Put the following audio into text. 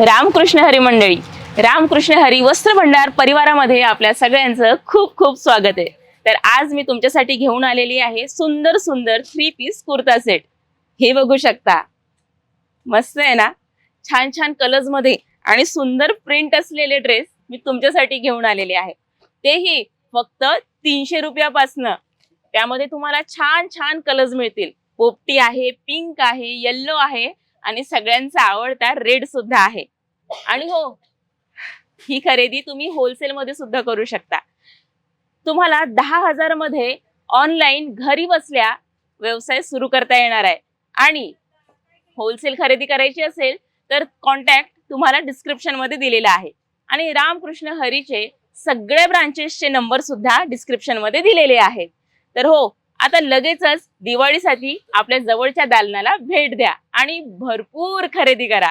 रामकृष्ण हरी मंडळी. रामकृष्ण हरी वस्त्र भंडार परिवारामध्ये आपल्या सगळ्यांचं खूप खूप स्वागत आहे. तर आज मी तुमच्यासाठी घेऊन आलेली आहे सुंदर सुंदर थ्री पीस कुर्ता सेट हे बघू शकता. मस्त आहे ना? छान छान कलर्समध्ये आणि सुंदर प्रिंट असलेले ड्रेस मी तुमच्यासाठी घेऊन आलेले आहे. तेही फक्त तीनशे रुपयापासनं. त्यामध्ये तुम्हाला छान छान कलर्स मिळतील. पोपटी आहे पिंक आहे येल्लो आहे. आणि सगळ्यांचा आवडता रेड सुद्धा आहे. आणि हो ही खरेदी तुम्ही होलसेल मध्ये सुद्धा करू शकता. तुम्हाला दहा हजारमध्ये ऑनलाईन घरी बसल्या व्यवसाय सुरू करता येणार आहे. आणि होलसेल खरेदी करायची असेल तर कॉन्टॅक्ट तुम्हाला डिस्क्रिप्शनमध्ये दिलेला आहे. आणि रामकृष्ण हरीचे सगळ्या ब्रांचेसचे नंबर सुद्धा डिस्क्रिप्शनमध्ये दिलेले आहेत. तर हो आता लगेचच दिवाळीसाठी आपल्या जवळच्या दालनाला भेट द्या आणि भरपूर खरेदी करा.